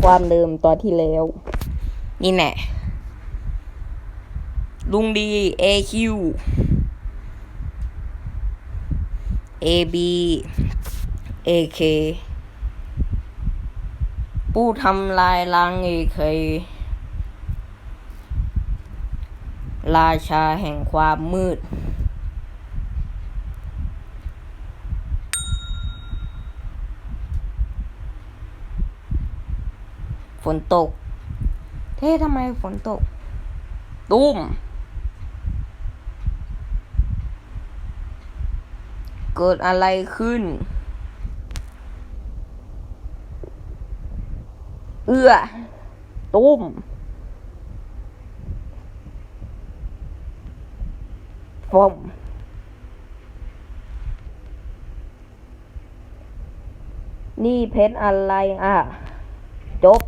ความเดิมตอนที่แล้ว นี่แน่ลุงดี AQ AB AK ผู้ทำลายล้าง AK ราชาแห่งความมืด ฝนตก เท่ทำไมฝนตก ตุ้ม เกิดอะไรขึ้น เอื้อ ตุ้ม ฟอมนี่เพชรอะไรอะ จบ